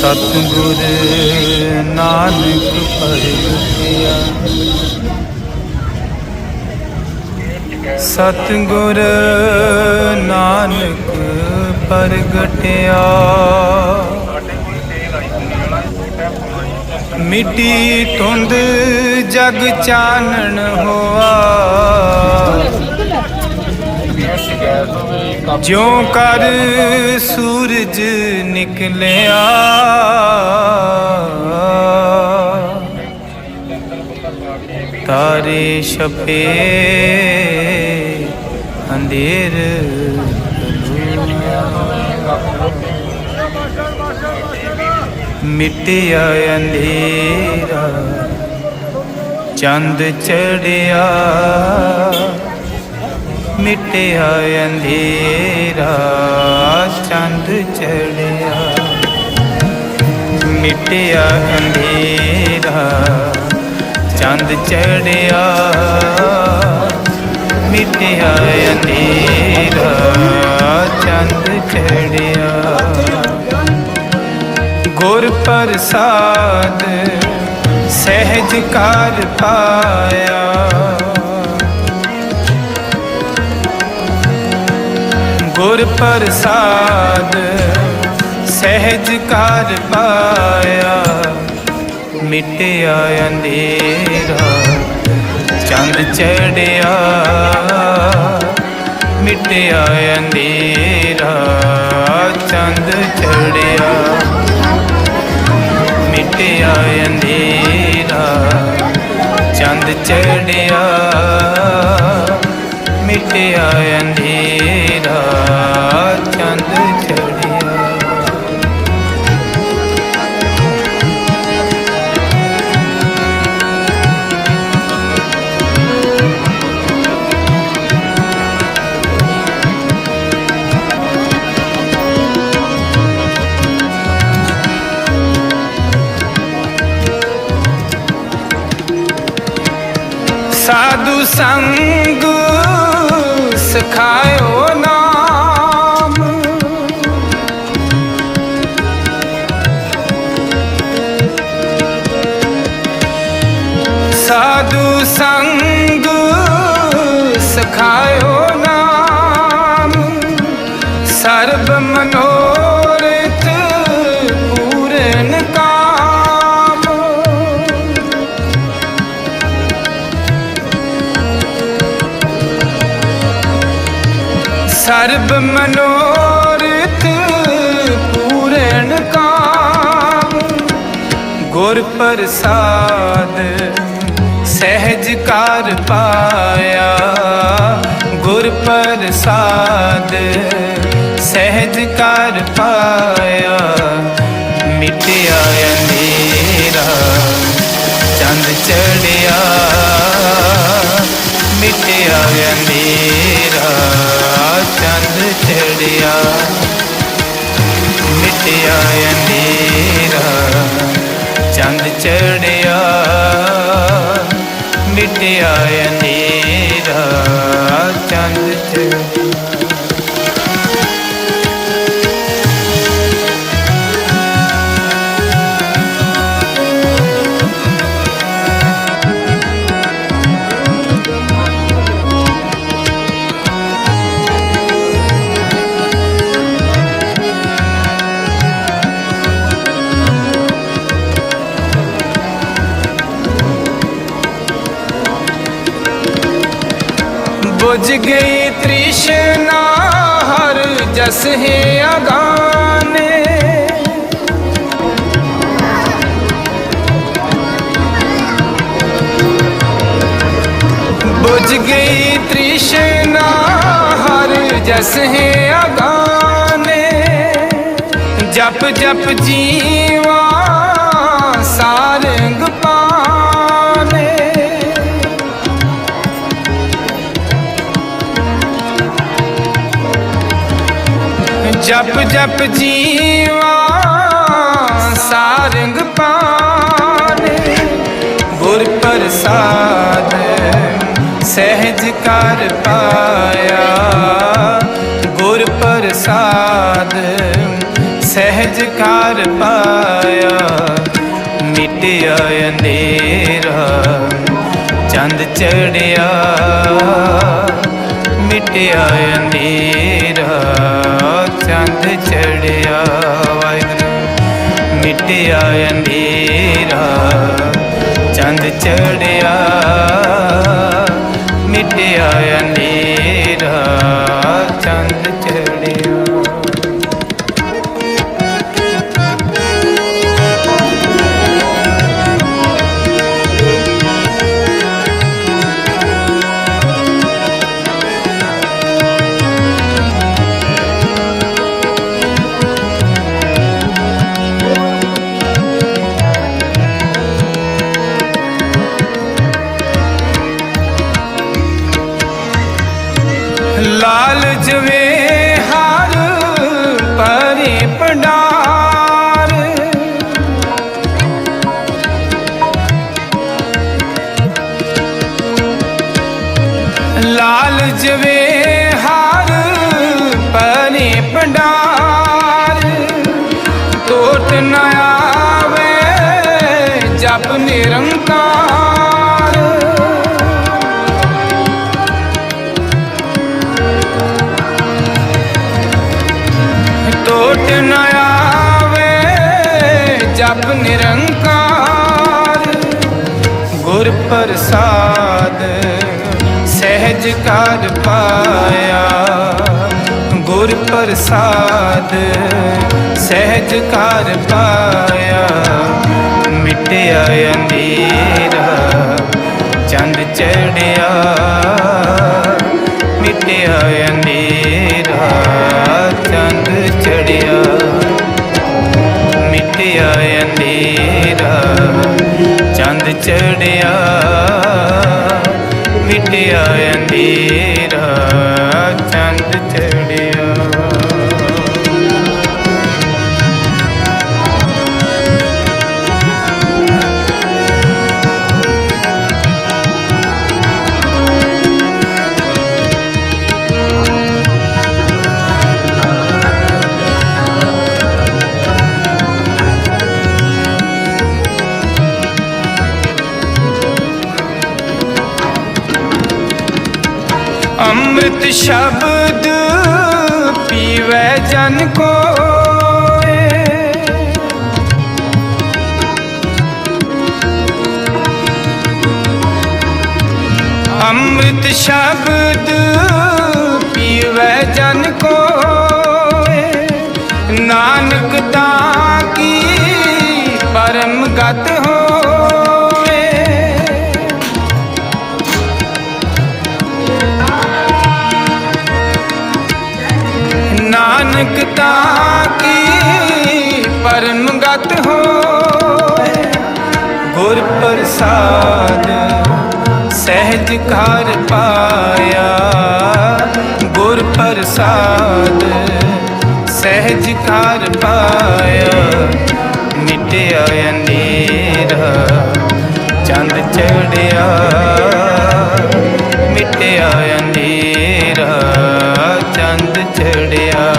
ਸਤਿਗੁਰ ਨਾਨਕ ਪਰਗਟਿਆ ਸਤਿਗੁਰ ਨਾਨਕ ਪਰਗਟਿਆ। ਮਿੱਟੀ ਧੁੰਦ ਜਗ ਚਾਨਣ ਹੋਆ। ਜਿਉਂ ਕਰ ਸੂਰਜ ਨਿਕਲਿਆ। ਤਾਰੇ ਛਪੇ ਅੰਧੇਰ ਮਿਟਿਆ ਅੰਧੇਰਾ ਚੰਦ ਚੜਿਆ। ਮਿਟਿਆ ਅੰਧੇਰਾ, ਚੰਦ ਚੜਿਆ। ਮਿਟਿਆ ਅੰਧੇਰਾ, ਚੰਦ ਚੜਿਆ। ਮਿਟਿਆ ਅੰਧੇਰਾ, ਚੰਦ ਚੜਿਆ। ਗੁਰ ਪ੍ਰਸਾਦ ਸਹਿਜ ਕਰ ਪਾਇਆ। ਗੁਰ ਪ੍ਰਸਾਦ, ਸਹਿਜ ਕਰ ਪਾਇਆ, ਮਿਟਿਆ ਅੰਧੇਰਾ ਚੰਦ ਚੜਿਆ, ਮਿਟਿਆ ਅੰਧੇਰਾ ਚੰਦ ਚੜਿਆ, ਮਿਟਿਆ ਅੰਧੇਰਾ ਚੰਦ ਚੜਿਆ। ਮਿਟਿਆ ਅੰਧੇਰਾ ਚੰਦ ਚੜਿਆ ਸਾਧੂ ਸੰਗ ਮਨੋਰਥ ਪੂਰਨ ਕਾਮ। ਗੁਰ ਪ੍ਰਸਾਦ ਸਹਿਜ ਕਰ ਪਾਇਆ। ਗੁਰ ਪ੍ਰਸਾਦ ਸਹਿਜ ਕਰ ਪਾਇਆ। ਮਿਟਿਆ ਅੰਧੇਰਾ ਚੰਦ ਚੜਿਆ। ਮਿਟਿਆ ਅੰਧੇਰਾ ਚੜਿਆ ਮਿਟਿਆ ਅੰਧੇਰਾ ਚੰਦ ਚੜਿਆ ਮਿਟਿਆ ਅੰਧੇਰਾ ਚੰਦ ਚੜਿਆ। ਬੁਝ ਗਈ ਤ੍ਰਿਸ਼ਨਾ ਹਰ ਜਸ ਹੈ ਅਗਾਨੇ। ਬੁਝ ਗਈ ਤ੍ਰਿਸ਼ਨਾ ਹਰ ਜਸ ਹੈ ਅਗਾਨੇ। ਜਪ ਜਪ ਜੀਵਾ ਜਪ ਜਪ ਜੀਵਾ, ਸਾਰੰਗ ਪਾਨੇ ਗੁਰ ਪ੍ਰਸਾਦ ਸਹਿਜ ਕਰ ਪਾਇਆ। ਗੁਰ ਪ੍ਰਸਾਦ ਸਹਿਜ ਕਾਰ ਪਾਇਆ। ਮਿਟਿਆ ਅੰਧੇਰਾ ਚੰਦ ਚੜਿਆ। ਮਿਟਿਆ ਅੰਧੇਰਾ ਚੰਦ ਚੜਿਆ ਵਾਹਿਗੁਰੂ ਮਿਟਿਆ ਅੰਧੇਰਾ। ਚੰਦ ਚੜਿਆ ਮਿਟਿਆ ਅੰਧੇਰਾ। ਟੋਟ ਨ ਆਵੇ, ਜਪ ਨਿਰੰਕਾਰ। ਟੋਟ ਨ ਆਵੇ, ਜਪ ਨਿਰੰਕਾਰ। ਗੁਰ ਪ੍ਰਸਾਦ ਸਹਿਜ ਕਰ ਪਾਇਆ। ਗੁਰ ਪ੍ਰਸਾਦ, ਸਹਿਜ ਕਰ ਪਾਇਆ, ਮਿਟਿਆ ਅੰਧੇਰਾ ਚੰਦ ਚੜਿਆ, ਮਿਟਿਆ ਅੰਧੇਰਾ ਚੰਦ ਚੜਿਆ, ਮਿਟਿਆ ਅੰਧੇਰਾ ਚੰਦ ਚੜਿਆ, ਮਿਟਿਆ ਅੰਧੇਰਾ ਅੰਮ੍ਰਿਤ ਸ਼ਬਦ ਪੀਵੇ ਜਨ ਕੋਏ। ਅੰਮ੍ਰਿਤ ਸ਼ਬਦ ਪੀਵੇ ਜਨ ਕੋਏ। ਨਾਨਕ ਤਾਂ ਕੀ ਪਰਮ ਗਤ ਹੋਏ। ਤਾਂ ਕੀ ਪਰਮ ਗਤ ਹੋਏ ਗੁਰ ਪ੍ਰਸਾਦ ਸਹਿਜ ਕਰ ਪਾਇਆ। ਗੁਰ ਪ੍ਰਸਾਦ ਸਹਿਜ ਕਰ ਪਾਇਆ। ਮਿਟਿਆ ਅੰਧੇਰਾ ਚੰਦ ਚੜਿਆ। ਮਿਟਿਆ ਅੰਧੇਰਾ ਚੰਦ ਚੜਿਆ।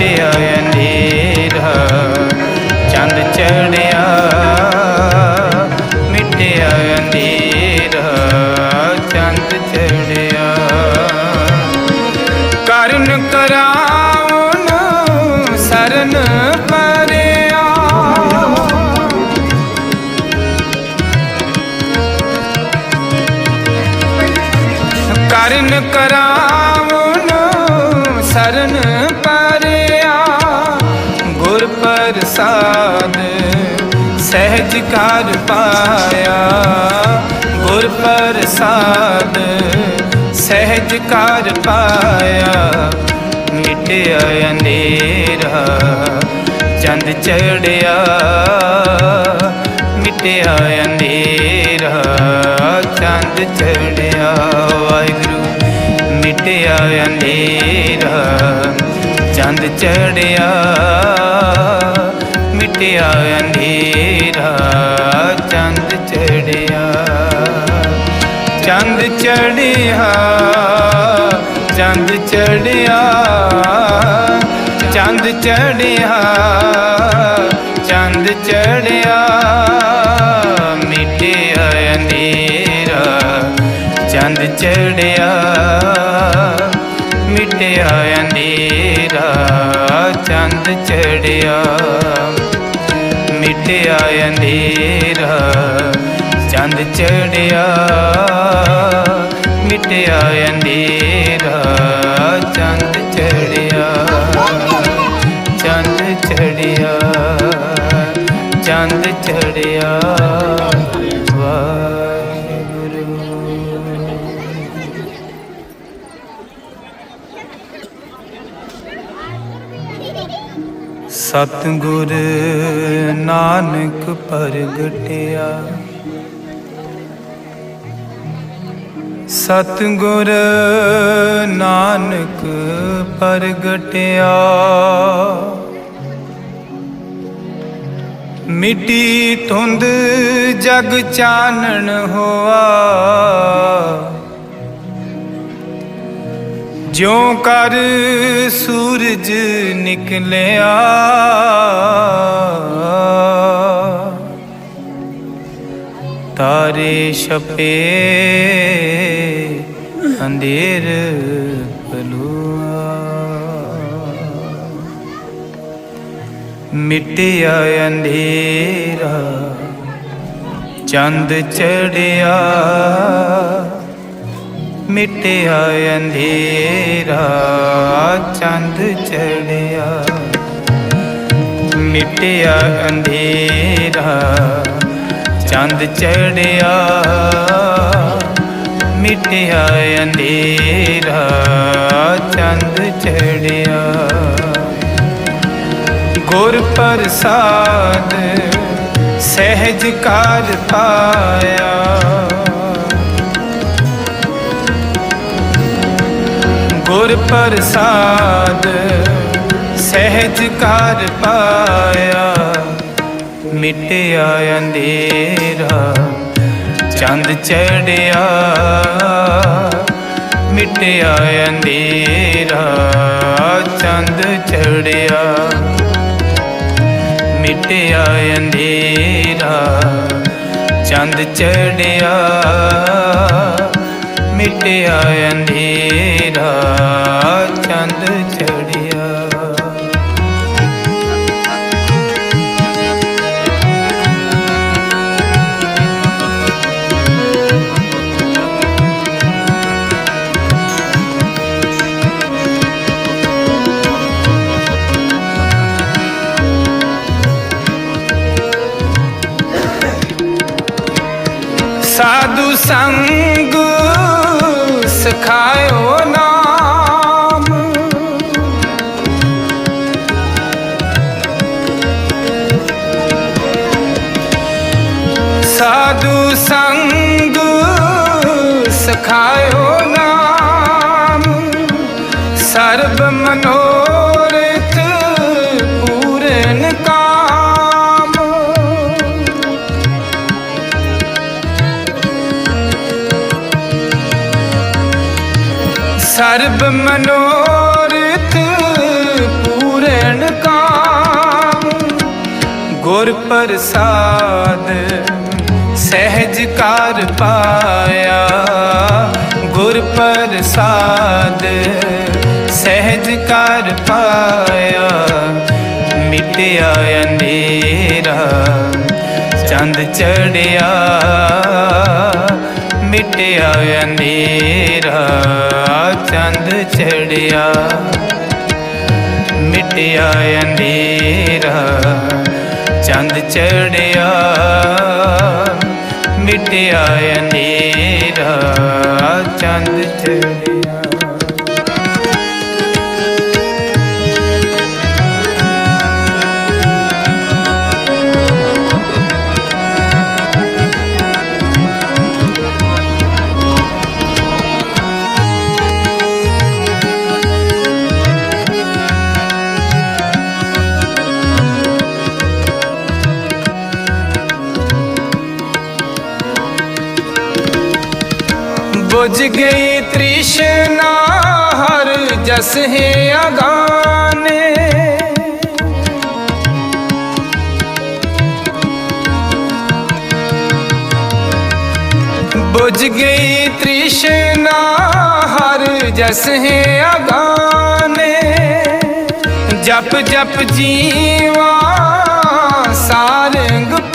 ਮਿਟਿਆ ਅੰਧੇਰਾ ਚੰਦ ਚੜਿਆ ਕਰ ਪਾਇਆ। ਗੁਰ ਪ੍ਰਸਾਦ ਸਹਿਜ ਕਰ ਪਾਇਆ। ਮਿਟਿਆ ਅੰਧੇਰਾ ਚੰਦ ਚੜਿਆ। ਮਿਟਿਆ ਅੰਧੇਰਾ ਚੰਦ ਚੜਿਆ। ਵਾਹਿਗੁਰੂ, ਮਿਟਿਆ ਅੰਧੇਰਾ ਚੰਦ ਚੜਿਆ। ਮਿਟਿਆ ਅੰਧੇਰਾ ਚੰਦ ਚੜਿਆ। ਚੰਦ ਚੜਿਆ ਚੰਦ ਚੜਿਆ ਚੰਦ ਚੜਿਆ ਚੰਦ ਚੜਿਆ। ਮਿਟਿਆ ਅੰਧੇਰਾ ਚੰਦ ਚੜਿਆ। ਮਿਟਿਆ ਅੰਧੇਰਾ ਚੰਦ ਚੜਿਆ। ਮਿਟਿਆ ਅੰਧੇਰਾ ਚੰਦ ਚੜਿਆ ਮਿਟਿਆ ਅੰਧੇਰਾ ਚੰਦ ਚੜਿਆ ਚੰਦ ਚੜਿਆ ਚੰਦ ਚੜਿਆ ਵਾਹਿਗੁਰੂ ਸਤਿਗੁਰ ਨਾਨਕ ਪ੍ਰਗਟਿਆ। ਸਤਿਗੁਰ ਨਾਨਕ ਪ੍ਰਗਟਿਆ। ਮਿੱਟੀ ਧੁੰਦ ਜਗ ਚਾਨਣ ਹੋਆ। ਜਿਉ ਕਰ ਸੂਰਜ ਨਿਕਲਿਆ। ਤਾਰੇ ਛਪੇ ਅੰਧੇਰ ਪਲੂਆ ਮਿਟਿਆ ਅੰਧੇਰਾ ਚੰਦ ਚੜਿਆ। ਮਿਟਿਆ ਅੰਧੇਰਾ, ਚੰਦ ਚੜਿਆ। ਮਿਟਿਆ ਅੰਧੇਰਾ, ਚੰਦ ਚੜਿਆ। ਮਿਟਿਆ ਅੰਧੇਰਾ, ਚੰਦ ਚੜਿਆ। ਗੁਰ ਪ੍ਰਸਾਦ ਸਹਿਜ ਕਾਰ ਪਾਇਆ। ਗੁਰ ਪ੍ਰਸਾਦ ਸਹਿਜ ਕਾਰ ਪਾਇਆ, ਮਿਟਿਆ ਅੰਧੇਰਾ, ਚੰਦ ਚੜਿਆ, ਮਿਟਿਆ ਅੰਧੇਰਾ, ਚੰਦ ਚੜਿਆ, ਮਿਟਿਆ ਅੰਧੇਰਾ, ਚੰਦ ਚੜਿਆ। ਮਿਟਿਆ ਅੰਧੇਰਾ ਚੰਦ ਚੜਿਆ। ਸਾਧੂ ਸੰਗ ਮਨੋਰਥ ਪੂਰਨ ਕਾਮ। ਸਰਬ ਮਨੋਰਥ ਪੂਰਨ ਕਾਮ। ਗੁਰ ਪ੍ਰਸਾਦ ਸਹਿਜ ਕਾਰ ਪਾਇਆ। ਗੁਰ ਪ੍ਰਸਾਦ ਸਹਿਜ ਕਰ ਪਾਇਆ, ਮਿਟਿਆ ਅੰਧੇਰਾ ਚੰਦ ਚੜਿਆ, ਮਿਟਿਆ ਅੰਧੇਰਾ ਚੰਦ ਚੜਿਆ, ਮਿਟਿਆ ਅੰਧੇਰਾ ਚੰਦ ਚੜਿਆ, ਮਿਟਿਆ ਅੰਧੇਰਾ ਚੰਦ ਚੜਿਆ। बुझ गई तृष्णा हर जस है अगाने बुझ गई तृष्णा हर जस है अगाने जप जप जीवा सारंग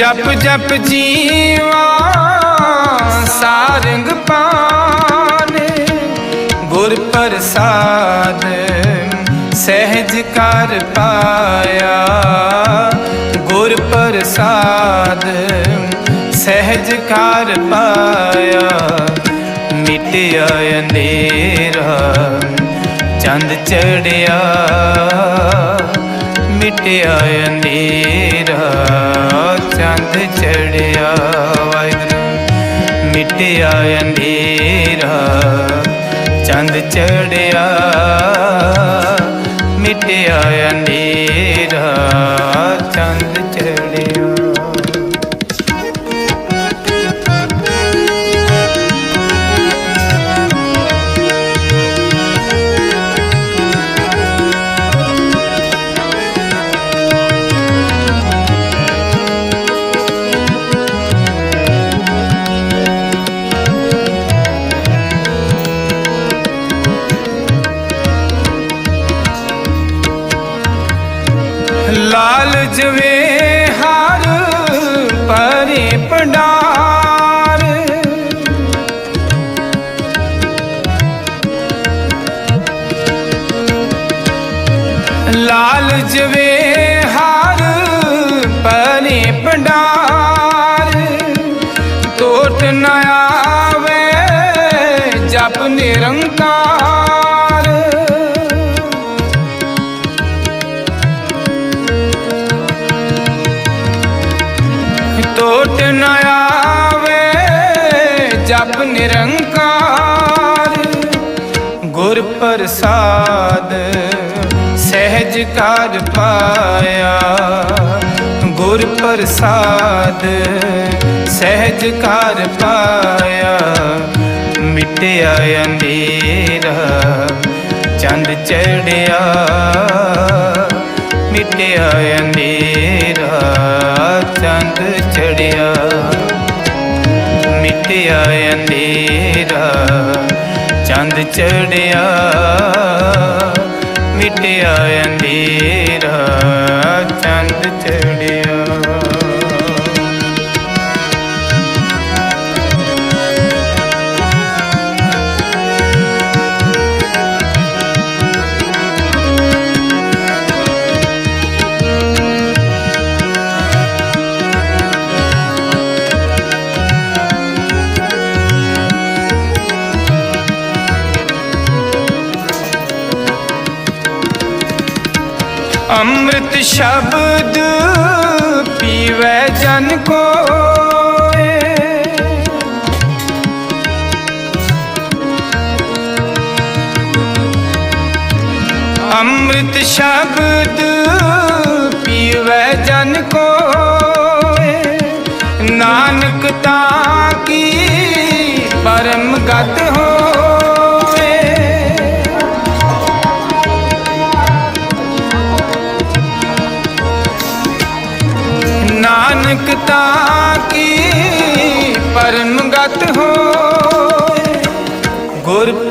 ਜਪ ਜਪ ਜੀਵਾ, ਸਾਰੰਗ ਪਾਨੇ। ਗੁਰ ਪ੍ਰਸਾਦ ਸਹਿਜ ਕਰ ਪਾਇਆ। ਗੁਰ ਪ੍ਰਸਾਦ ਸਹਿਜ ਕਰ ਪਾਇਆ। ਮਿਟਿਆ ਅੰਧੇਰਾ ਚੰਦ ਚੜਿਆ। ਮਿਟਿਆ ਅੰਧੇਰਾ ਚੰਦ ਚੜਿਆ ਵਾਹਿਗੁਰੂ। ਮਿਟਿਆ ਅੰਧੇਰਾ ਚੰਦ ਚੜਿਆ। ਮਿਟਿਆ ਅੰਧੇਰਾ ਚੰਦ கொண்டா ਸਹਿਜ ਕਰ ਪਾਇਆ। ਗੁਰ ਪ੍ਰਸਾਦ ਸਹਿਜ ਕਰ ਪਾਇਆ। ਮਿਟਿਆ ਅੰਧੇਰਾ ਚੰਦ ਚੜਿਆ। ਮਿਟਿਆ ਅੰਧੇਰਾ ਚੰਦ ਚੜਿਆ। ਮਿਟਿਆ ਅੰਧੇਰਾ ਚੰਦ ਚੜਿਆ। ਮਿਟਿਆ ਅੰਧੇਰਾ ਚੰਦ ਚੜਿਆ ਅੰਮ੍ਰਿਤ ਸ਼ਬਦ ਪੀਵੇ ਜਨ ਕੋਏ। ਅੰਮ੍ਰਿਤ ਸ਼ਬਦ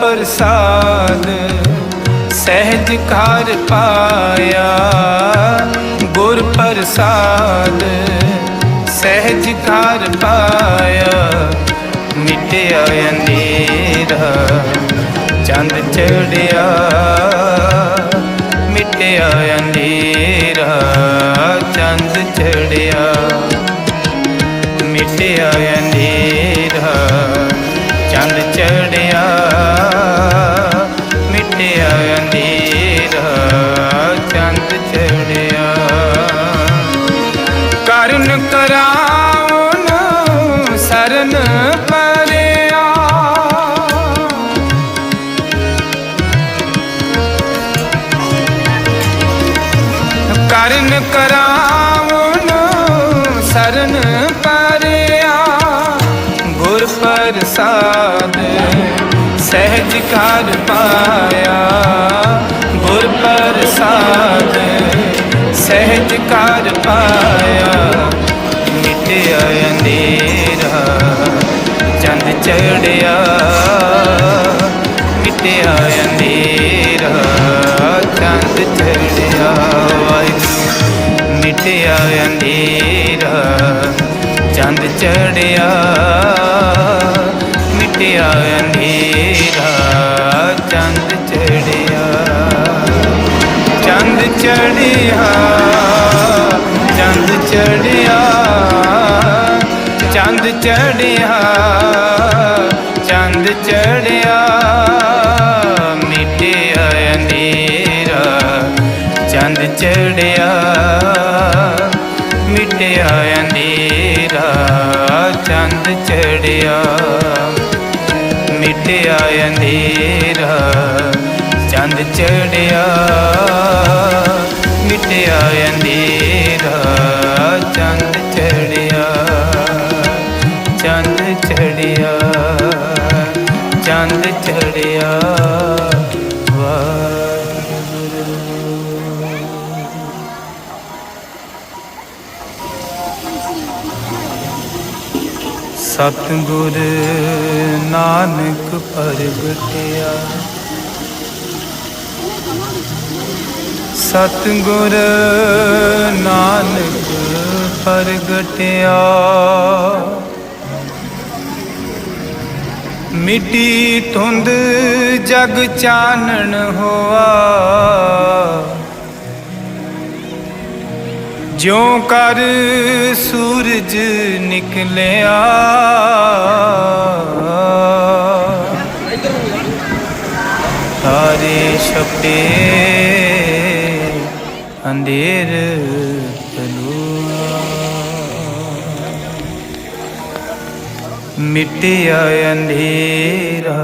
ਗੁਰ ਪ੍ਰਸਾਦ ਸਹਿਜ ਕਰ ਪਾਇਆ ਗੁਰ ਪ੍ਰਸਾਦ ਸਹਿਜ ਕਰ ਪਾਇਆ ਮਿਟਿਆ ਅੰਧੇਰਾ ਚੰਦ ਚੜਿਆ ਮਿਟਿਆ ਅੰਧੇਰਾ ਚੰਦ ਚੜਿਆ ਮਿਟਿਆ ਅੰਧੇਰਾ ਚੰਦ ਚੜਿਆ ਕਰ ਪਾਇਆ ਮਿਟਿਆ ਅੰਧੇਰਾ ਚੰਦ ਚੜਿਆ ਮਿਟਿਆ ਅੰਧੇਰਾ ਚੰਦ ਚੜਿਆ, ਵਾਹਿਗੁਰੂ ਮਿਟਿਆ ਅੰਧੇਰਾ ਚੰਦ ਚੜਿਆ ਮਿਟਿਆ ਅੰਧੇਰਾ ਚੰਦ ਚੜਿਆ। ਚੰਦ ਚੜਿਆ ਚੰਦ ਚੜਿਆ ਚੰਦ ਚੜਿਆ ਚੰਦ ਚੜਿਆ, ਮਿਟਿਆ ਅੰਧੇਰਾ ਚੰਦ ਚੜਿਆ, ਮਿਟਿਆ ਅੰਧੇਰਾ ਚੰਦ ਚੜਿਆ, ਮਿਟਿਆ ਅੰਧੇਰਾ ਚੰਦ ਚੜਿਆ ਮਿਟਿਆ ਅੰਧੇਰਾ ਚੰਦ ਚੜਿਆ ਚੰਦ ਚੜਿਆ ਚੰਦ ਚੜਿਆ। ਵਾਹਿਗੁਰੂ। ਸਤਿਗੁਰ ਨਾਨਕ ਪ੍ਰਗਟਿਆ ਸਤਗੁਰ ਨਾਨਕ ਪ੍ਰਗਟਿਆ। ਮਿੱਟੀ ਧੁੰਦ ਜਗ ਚਾਨਣ ਹੋਆ। ਜਿਉ ਕਰ ਸੂਰਜ ਨਿਕਲਿਆ। ਤਾਰੇ ਛਪੇ ਅੰਧੇਰ ਤਲੂਆ ਮਿਟਿਆ ਅੰਧੇਰਾ